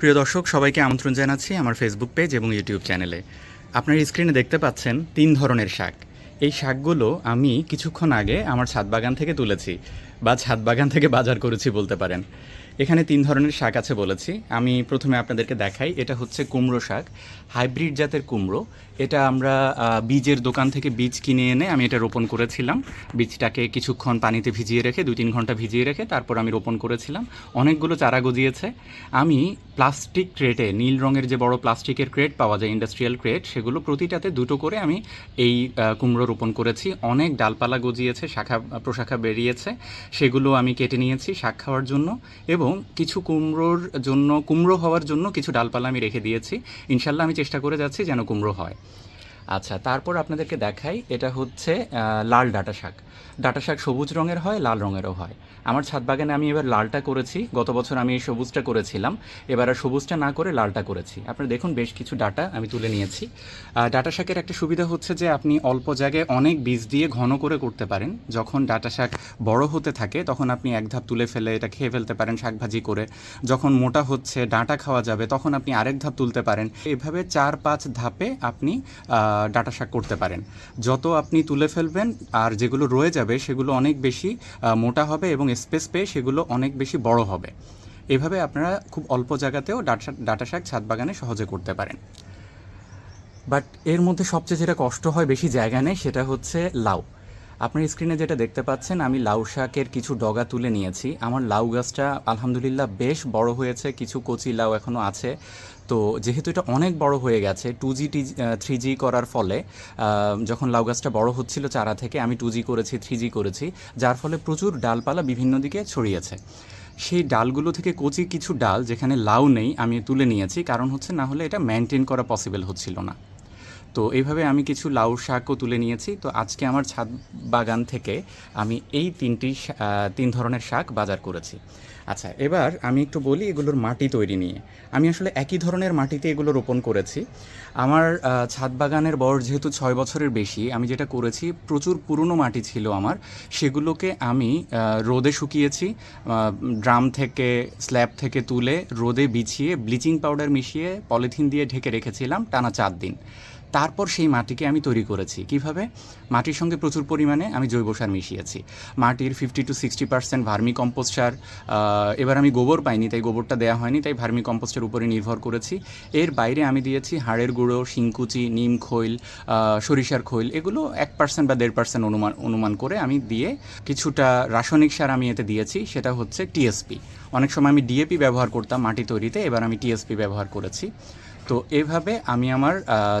প্রিয় দর্শক, সবাইকে আমন্ত্রণ জানাচ্ছি আমার ফেসবুক পেজ এবং ইউটিউব চ্যানেলে আপনার স্ক্রিনে দেখতে পাচ্ছেন তিন ধরনের শাক। এই শাকগুলো আমি কিছুক্ষণ আগে আমার ছাদ বাগান থেকে তুলেছি বা ছাদ বাগান থেকে বাজার করেছি বলতে পারেন। এখানে তিন ধরনের শাক আছে বলেছি। আমি প্রথমে আপনাদেরকে দেখাই। এটা হচ্ছে কুমড়ো শাক। হাইব্রিড জাতের কুমড়ো। এটা আমরা বীজের দোকান থেকে বীজ কিনে এনে আমি এটা রোপণ করেছিলাম। বীজটাকে কিছুক্ষণ পানিতে ভিজিয়ে রেখে, দুই তিন ঘণ্টা ভিজিয়ে রেখে তারপর আমি রোপণ করেছিলাম। অনেকগুলো চারা গজিয়েছে। আমি প্লাস্টিক ক্রেটে, নীল রঙের যে বড় প্লাস্টিকের ক্রেট পাওয়া যায়, ইন্ডাস্ট্রিয়াল ক্রেট, সেগুলো প্রতিটাতে দুটো করে আমি এই কুমড়ো রোপণ করেছি। অনেক ডালপালা গজিয়েছে, শাখা, প্রশাখা বেরিয়েছে। সেগুলো আমি কেটে নিয়েছি শাক খাওয়ার জন্য এবং কিছু কুমড়োর জন্য, কুমড়ো হওয়ার জন্য কিছু ডালপালা আমি রেখে দিয়েছি। ইনশাল্লাহ আমি চেষ্টা করে যাচ্ছি যেন কুমড়ো হয়। আচ্ছা তারপর আপনাদেরকে দেখাই, এটা হচ্ছে লাল ডাটা শাক। ডাটা শাক সবুজ রঙের হয়, লাল রঙেরও হয়। আমার ছাদ বাগানে আমি এবার লালটা করেছি, গত বছর আমি এই সবুজটা করেছিলাম, এবার আর সবুজটা না করে লালটা করেছি। আপনারা দেখুন, বেশ কিছু ডাটা আমি তুলে নিয়েছি। ডাটা শাকের একটা সুবিধা হচ্ছে যে, আপনি অল্প জায়গায় অনেক বীজ দিয়ে ঘন করে করতে পারেন। যখন ডাটা শাক বড় হতে থাকে, তখন আপনি এক ধাপ তুলে ফেলে এটা খেয়ে ফেলতে পারেন শাকভাজি করে। যখন মোটা হচ্ছে, ডাঁটা খাওয়া যাবে, তখন আপনি আরেক ধাপ তুলতে পারেন। এভাবে চার পাঁচ ধাপে আপনি ডাঁটা শাক করতে পারেন। যত আপনি তুলে ফেলবেন আর যেগুলো রয়ে যাবে সেগুলো অনেক বেশি মোটা হবে এবং স্পেস পেয়ে সেগুলো অনেক বেশি বড় হবে। এভাবে আপনারা খুব অল্প জায়গাতেও ডাটা ডাটা শাক ছাদ বাগানে সহজে করতে পারেন। বাট এর মধ্যে সবচেয়ে যেটা কষ্ট হয় বেশি জায়গা নেই সেটা হচ্ছে লাউ। আপনার স্ক্রিনে যেটা দেখতে পাচ্ছেন, আমি লাউ শাকের কিছু ডগা তুলে নিয়েছি। আমার লাউ গাছটা আলহামদুলিল্লাহ বেশ বড় হয়েছে, কিছু কচি লাউ এখনও আছে। তো যেহেতু এটা অনেক বড় হয়ে গেছে টু জি টি থ্রি জি করার ফলে যখন লাউ গাছটা বড় হচ্ছিল চারা থেকে, আমি টু জি করেছি থ্রি জি করেছি, যার ফলে প্রচুর ডালপালা বিভিন্ন দিকে ছড়িয়েছে। সেই ডালগুলো থেকে কচি কিছু ডাল, যেখানে লাউ নেই, আমি তুলে নিয়েছি। কারণ হচ্ছে না হলে এটা মেনটেন করা পসিবল হচ্ছিল না। তো এইভাবে আমি কিছু লাউ শাকও তুলে নিয়েছি। তো আজকে আমার ছাদ বাগান থেকে আমি এই তিনটি তিন ধরনের শাক বাজার করেছি। আচ্ছা এবার আমি একটু বলি এগুলোর মাটি তৈরি নিয়ে। আমি আসলে একই ধরনের মাটিতে এগুলো রোপণ করেছি। আমার ছাদ বাগানের বয়স যেহেতু ছয় বছরের বেশি, আমি যেটা করেছি, প্রচুর পুরনো মাটি ছিল আমার। সেগুলোকে আমি রোদে শুকিয়েছি ড্রাম থেকে, স্ল্যাব থেকে তুলে রোদে বিছিয়ে, ব্লিচিং পাউডার মিশিয়ে পলিথিন দিয়ে ঢেকে রেখেছিলাম টানা চার দিন। তারপর সেই মাটিকে আমি তৈরি করেছি। কীভাবে? মাটির সঙ্গে প্রচুর পরিমাণে আমি জৈব সার মিশিয়েছি। মাটির fifty two sixty percent vermicompost সার এবার আমি গোবর পাইনি, তাই গোবরটা দেওয়া হয়নি, তাই ভার্মি কম্পোস্টের উপরে নির্ভর করেছি। এর বাইরে আমি দিয়েছি হাড়ের গুঁড়ো, শিংকুচি, নিম খৈল সরিষার খৈল, এগুলো এক পার্সেন্ট বা দেড় পার্সেন্ট অনুমান অনুমান করে আমি দিয়ে কিছুটা রাসায়নিক সার আমি এতে দিয়েছি, সেটা হচ্ছে টিএসপি অনেক সময় আমি ডিএপি ব্যবহার করতাম মাটি তৈরিতে, এবার আমি টিএসপি ব্যবহার করেছি। তো এভাবে আমি আমার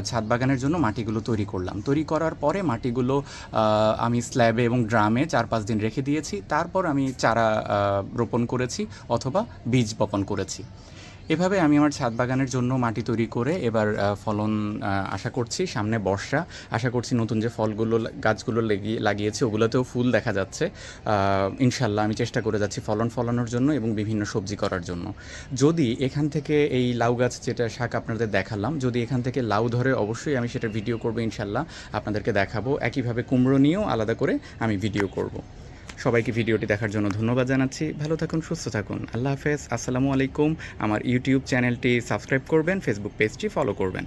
ছাদ বাগানের জন্য মাটিগুলো তৈরি করলাম। তৈরি করার পরে মাটিগুলো আমি স্ল্যাবে এবং ড্রামে চার পাঁচ দিন রেখে দিয়েছি। তারপর আমি চারা রোপণ করেছি অথবা বীজ বপন করেছি। এভাবে আমি আমার ছাদ বাগানের জন্য মাটি তৈরি করে এবার ফলন আশা করছি সামনে বর্ষা। আশা করছি নতুন যে ফলগুলো, গাছগুলো লেগিয়ে লাগিয়েছি, ওগুলোতেও ফুল দেখা যাচ্ছে। ইনশাল্লাহ আমি চেষ্টা করে যাচ্ছি ফলন ফলানোর জন্য এবং বিভিন্ন সবজি করার জন্য। যদি এখান থেকে এই লাউ গাছ যেটা শাক আপনাদের দেখালাম, যদি এখান থেকে লাউ ধরে অবশ্যই আমি সেটা ভিডিও করব ইনশাল্লাহ। আপনাদেরকে দেখাবো। একইভাবে কুমড়ো নিয়েও আলাদা করে আমি ভিডিও করব। সবাইকে ভিডিওটি দেখার জন্য ধন্যবাদ জানাচ্ছি। ভালো থাকুন, সুস্থ থাকুন। আল্লাহ হাফেজ। আসসালামু আলাইকুম। আমার ইউটিউব চ্যানেলটি সাবস্ক্রাইব করবেন, ফেসবুক পেজটি ফলো করবেন।